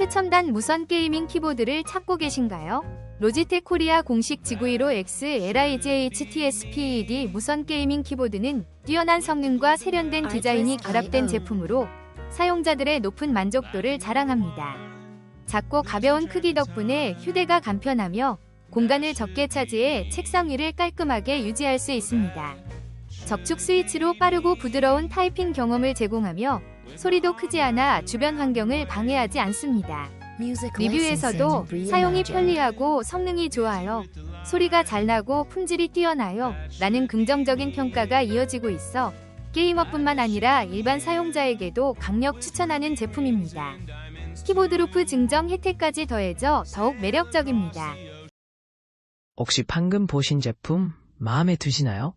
최첨단 무선 게이밍 키보드를 찾고 계신가요? 로지텍 코리아 공식 지구1호 X LIGHTSPED 무선 게이밍 키보드는 뛰어난 성능과 세련된 디자인이 결합된 제품으로 사용자들의 높은 만족도를 자랑합니다. 작고 가벼운 크기 덕분에 휴대가 간편하며 공간을 적게 차지해 책상 위를 깔끔하게 유지할 수 있습니다. 적축 스위치로 빠르고 부드러운 타이핑 경험을 제공하며 소리도 크지 않아 주변 환경을 방해하지 않습니다. 리뷰에서도 사용이 편리하고 성능이 좋아요. 소리가 잘 나고 품질이 뛰어나요. 라는 긍정적인 평가가 이어지고 있어 게이머뿐만 아니라 일반 사용자에게도 강력 추천하는 제품입니다. 키보드 루프 증정 혜택까지 더해져 더욱 매력적입니다. 혹시 방금 보신 제품 마음에 드시나요?